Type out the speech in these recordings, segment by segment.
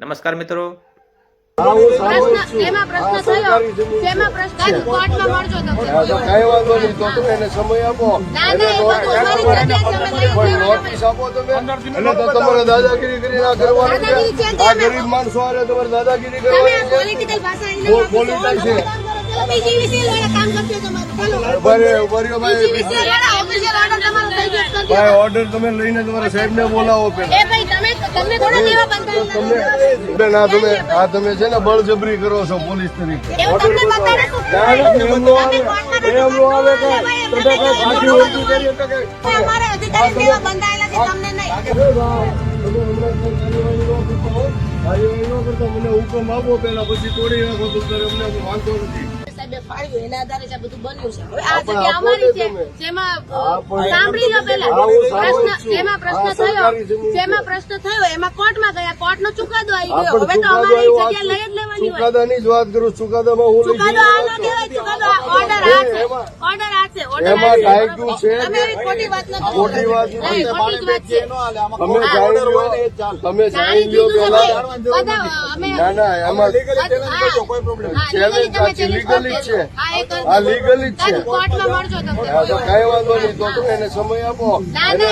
નમસ્કાર મિત્રો. ના, ના, દાદાગીરી કરીને આ કરવાની આ ગરીબ માણસો હારે તમારે દાદાગીરી તમે કરવાની છે. પોલિટિકલ ભાષા એને પો- વાપરો છો. political છે. ચલો, બીજી વિશે લઈને કામ કરજો તમારું. ચાલો. ઊભા રહ્યો, ઊભા રહ્યો બીજી ભાઈ ભાઈ ઓર્ડર તમે લઈને તમારા સાહેબને બોલાવો પેલા તમે બેન આ તમે આ તમે છે ને બળજબરી કરો છો પોલીસ તરીકે. મને હુકમ આપો પેલા પછી તોડી નાખો તો અમને વાંધો નથી. સાહેબે ફાળવ્યું એના આધારે જ આ બધું બન્યું છે. હવે આ જગ્યા અમારી છે જેમાં સાંભળી લો પેલા પ્રશ્ન. જેમાં પ્રશ્ન થયો જેમાં પ્રશ્ન થયો એમાં કોર્ટમાં ગયા કોર્ટનો ચુકાદો આવી ગયો. હવે તો અમારી જગ્યા લઈ જ લેવાની ચુકાદાની જ વાત કરું ચુકાદામાં હું ચુકાદો આ ન કહેવાય ચુકાદો ઓર્ડર આ છે. ઓર્ડર એમાં આ છે ખોટી વાત નથી. છે તમે જાણી તમે જાણી પેલા ના ના એમાં. આ લીગલી જ છે. કાંઈ વાંધો નહીં તો તમે એને સમય આપો. ના, એને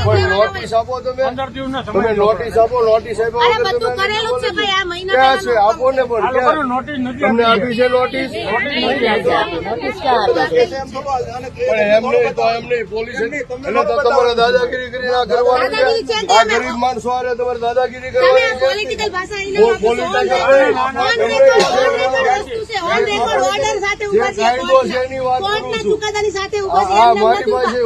પણ નોટિસ આપો તમે? તમે નોટિસ આપો નોટિસ આપ્યા અરે વગર બધું તમે કરેલું જ છે ભાઈ આ મહિના ક્યાં છે? આપો ને પણ તમને આપી. છે નોટિસ દાદાગીરી કરીને આ કરવાની આ ગરીબ માણસો હારે તમારે દાદાગીરી કરવાની કરું અમારી પાસે.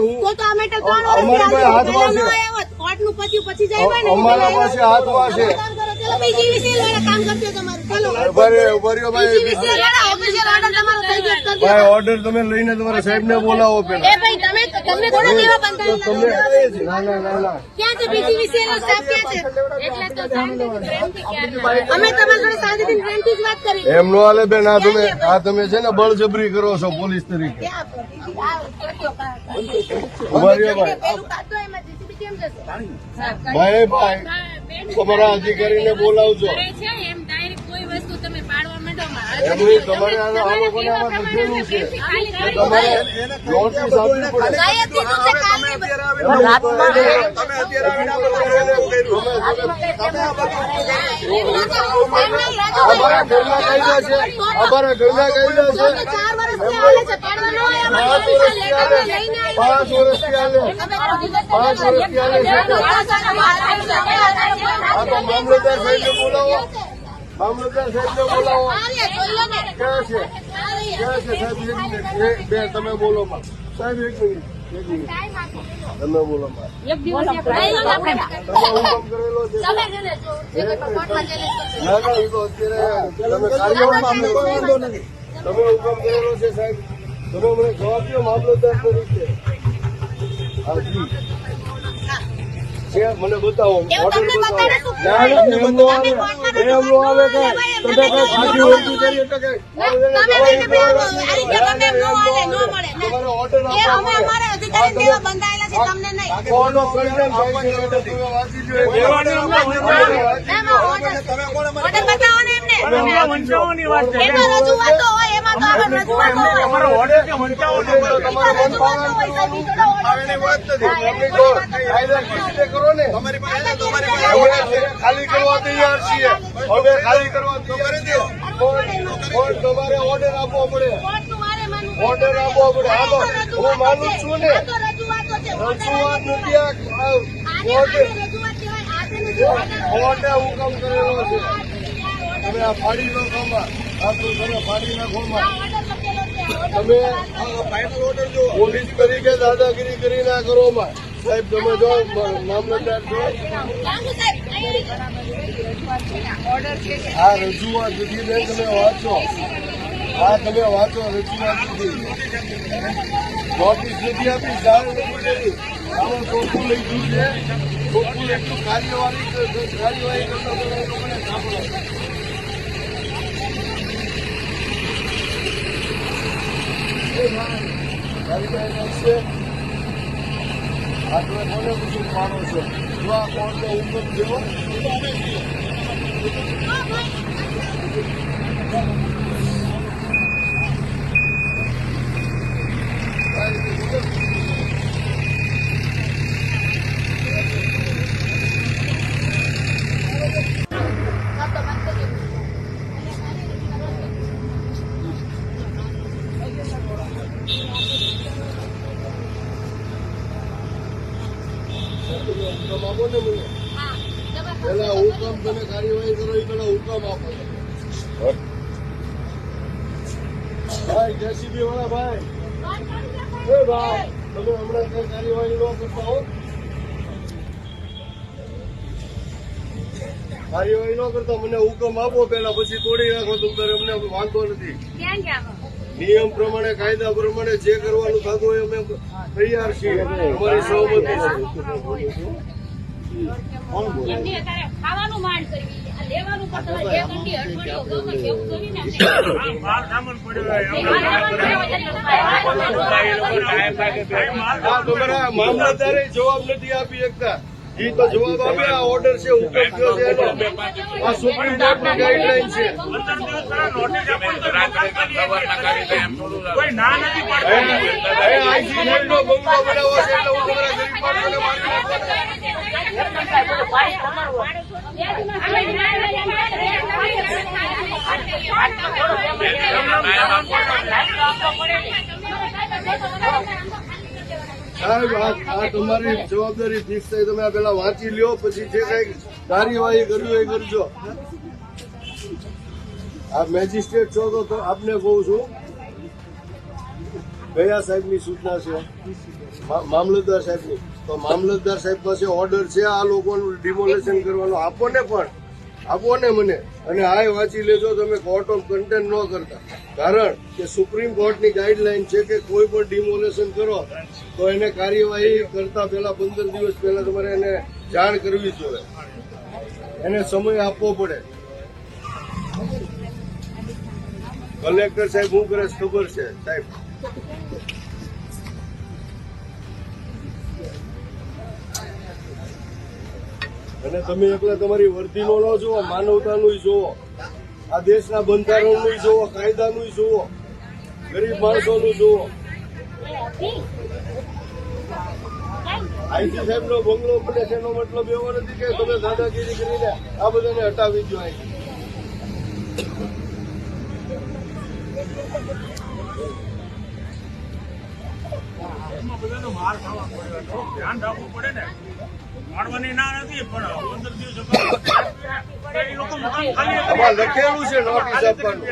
હાથમાં છે. કામ કરજો તમારું. થઈ ગયો કરી ભાઈ ઓર્ડર તમે લઈને તમારા સાહેબને બોલાવો એ પેલા ભાઈ તમે તમને થોડો દેવા તમને બંધાયેલા ના ના ના ના ક્યાં છે બીજી વિશેનો સ્ટાફ ક્યાં છે? એટલે તો શાંતિથી અમે તમારી જોડે શાંતિથી પ્રેમથી જ વાત કરી. એમ નો હાલે બેન આ તમે આ તમે છે ને બળજબરી કરો છો પોલીસ તરીકે. ઊભા રહ્યો ભાઈ. પેલું કાઢો એમાં JCB કેમ જશે? ભાઈ ભાઈ તમારા અધિકારીને બોલાવજો કરે છે એમ ડાયરેક્ટ કોઈ વસ્તુ તમે પાડવા માંડો માં. એમ નહીં, તમારે આ લોકોને આમાં લખેલું છે? તમારે નોટિસ આપવી પડે? છે. કાલની અમારા ઘરના કાયદા છે. પાંચ વર્ષથી લેટર પાંચ વર્ષથી હાલે. પાંચ વર્ષથી હાલે છે. આ તો મામલતદાર સાહેબને બોલાવો. મામલતદાર સાહેબને બોલાવો. ક્યાં છે? ક્યાં છે સાહેબ? એક બે તમે બોલો માં સાહેબ એક મિનિટ એક મિનિટ. તમે બોલો માં તમે હુકમ કરેલો છે. ના ના એ તો અત્યારે તમે કાર્યવાહી તમે હુકમ કરેલો છે સાહેબ. તમે મને જવાબ દો મામલતદાર તરીકે. હા જી છે મને બતાવો ઓર્ડર બતાવો ના ના એમ આવે એમ આવે કાંઈ તમે કાંઈ ફાંસી ઉલટી કરી તો કાંઈ તમારો ઓર્ડર આપો તમને નહીં કોનો કલ્યાણ છે એટલે તમે વાંચી જો એક વાર. ઓર્ડર બતાવો ને એમને એમાં રજૂઆતો હોય ખાલી કરવા તૈયાર છીએ. હવે ખાલી કરવા તમારે ઓર્ડર આપવો પડે. ઓર્ડર આપવો પડે. હું માનું છું. ને. રજૂઆતો નથી કોર્ટે. હુકમ કરેલો છે. હવે આ ફાડી લો ખોમાં તો તમે ફાડી તમે પોલીસ તરીકે દાદાગીરી કરી ના કરો સાહેબ તમે જો મામલતદાર આ રજૂઆત સુધી બેન તમે વાંચો આ તમે વાંચો રજૂઆત સુધી નોટિસ નથી આપી જાણ નથી કરી ચોખ્ખું લખ્યું છે ચોખ્ખું એટલું કાર્યવાહી કર- કાર્યવાહી કરતા સાંભળો. કાર્યવાહી કરશે આ તમે કોને પૂછું પાડો છો જો આ કોર્ટનો હુકમ થયો હુકમ આપો ને મને પેલા હુકમ તમે કાર્યવાહી કરો એ પેલા હુકમ આપો ભાઈ જેસીબી વાળા ભાઈ. એ ભાઈ તમે હમણાં કઈ કાર્યવાહી ન કરતા હો. કાર્યવાહી ન કરતા મને હુકમ આપો પેલા પછી તોડી નાખો તમે તારે અમને વાંધો નથી. નિયમ પ્રમાણે કાયદા પ્રમાણે જે કરવાનું થતું એ અમે તૈયાર છીએ. અમારી સહમતિ છે. લેવાનું પણ એક અંડી અઠવાડિયું ગમે એવું કરીને માલ સામાન પડ્યો હોય એ માલ આ તમારા મામલતદારે જવાબ નથી આપી શકતા. એ તો જવાબ આપે આ ઓર્ડર છે હુકમ થયો છે આ સુપ્રીમ કોર્ટની ગાઈડલાઈન છે. સાહેબ આ તમારી જવાબદારી ફિક્સ તમે આ પેલા વાંચી લ્યો, પછી જે કઈ કાર્યવાહી કરવી એ કરજો. આ મેજિસ્ટ્રેટ છો તો આપને કહું છું, કયા સાહેબની સૂચના છે? મામલતદાર સાહેબની. તો મામલતદાર સાહેબ પાસે ઓર્ડર છે, આ લોકોનું ડિમોલેશન કરવાનો. આપો ને પણ આપો ને મને. અને આ વાંચી લેજો, તમે કોર્ટ ઓફ કન્ટેન્ટ ન કરતા. કારણ કે સુપ્રીમ કોર્ટની ગાઈડલાઈન છે કે કોઈ પણ ડિમોલેશન કરો, તો એને કાર્યવાહી કરતા પહેલા પંદર દિવસ પહેલા તમારે એને જાણ કરવી જોઈએ. એને સમય આપવો પડે. કલેક્ટર સાહેબ, હું કરે ખબર છે, સાહેબ. અને તમે એકલા તમારી વર્દીનો ન જુઓ, માનવતાનું જુઓ. આ દેશના બંધારણનું જુઓ, કાયદાનું જુઓ, ગરીબ માણસોનું જુઓ. આઈસી સાહેબ નો બંગલો બને છે, એનો મતલબ એવો નથી કે તમે દાદાગીરી કરીને આ બધાને હટાવી દો અહીંથી એમાં બધાનો માર ખાવા પડ્યો થોડુંક ધ્યાન રાખવું પડે ને. મારવાની ના નથી પણ પંદર દિવસ લખેલું છે નોટિસ આપવાનું.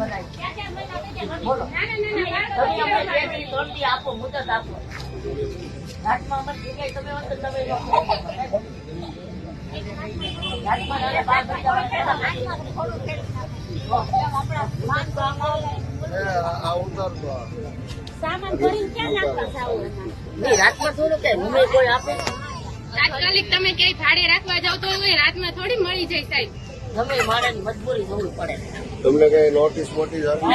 બનાવી. તમે ક્યાં તાત્કાલિક તમે ક્યાંય ભાડે રાખવા જાવ તો રાતમાં થોડી મળી જાય સાહેબ ગમે મારા મજબૂરી જોવી પડે તમને કઈ નોટિસ મોટિસ આપી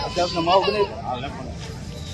અત્યારે માવ નોટિસ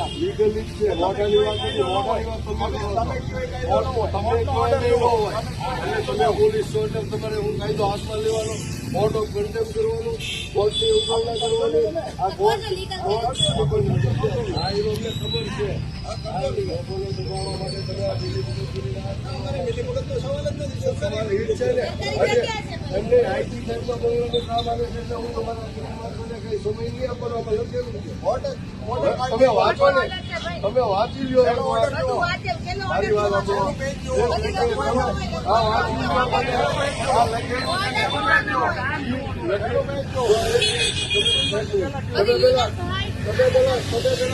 છે? મોઢાની વાત નથી. મોઢાની વાત તમે. તમે પોલીસ તમારે હું કાયદો હાથમાં લેવાનો મોટો કન્ટેમ કરવાનો કોર્ટની ઉકલના કરવાની આ કોર્ટ કોર્ટ હા એ અમને ખબર છે આ લોકોને દબાવવા માટે તમે આ ને આજે એમને આઈટી સાહેબમાં બોલવાનું કામ આવે છે એટલે હું તમારા તમે વાંચો લ્યો તમે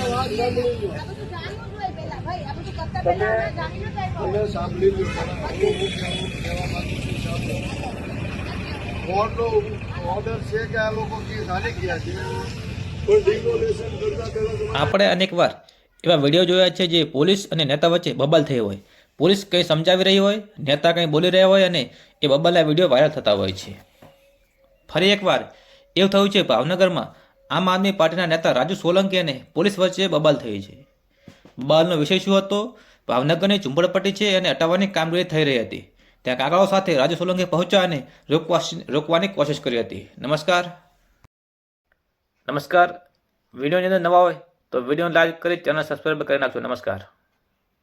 સાંભળી લો આ બધું જાણવું જોઈએ પહેલા, ભાઈ. આ બધું કરતા પહેલા આપણે જાણી ન જાય. તમે સાંભળી લો હું હું કહેવા માંગુ છું સાંભળો કોર્ટનો ઓર્ડર છે કે આ લોકો કેસ હાલી ગયા છે? આપણે અનેકવાર એવા વીડિયો જોયા છે જે પોલીસ અને નેતા વચ્ચે બબાલ થઈ હોય. પોલીસ કંઈ સમજાવી રહી હોય નેતા કંઈ બોલી રહ્યા હોય અને એ બબાલના વીડિયો વાયરલ થતા હોય છે. ફરી એકવાર એવું થયું છે ભાવનગરમાં આમ આદમી પાર્ટીના નેતા રાજુ સોલંકી અને પોલીસ વચ્ચે બબાલ થઈ છે. બબાલનો વિષય શું હતો? ભાવનગરની ઝુંપડપટ્ટી છે અને હટાવવાની કામગીરી થઈ રહી હતી. ત્યાં કાગળો સાથે રાજુ સોલંકી પહોંચ્યા અને રોકવા રોકવાની કોશિશ કરી હતી. નમસ્કાર. નમસ્કાર. વિડીયોની અંદર નવા હોય તો વીડિયો લાઈક કરી ચેનલ સબસ્ક્રાઈબ કરી નાખજો. નમસ્કાર.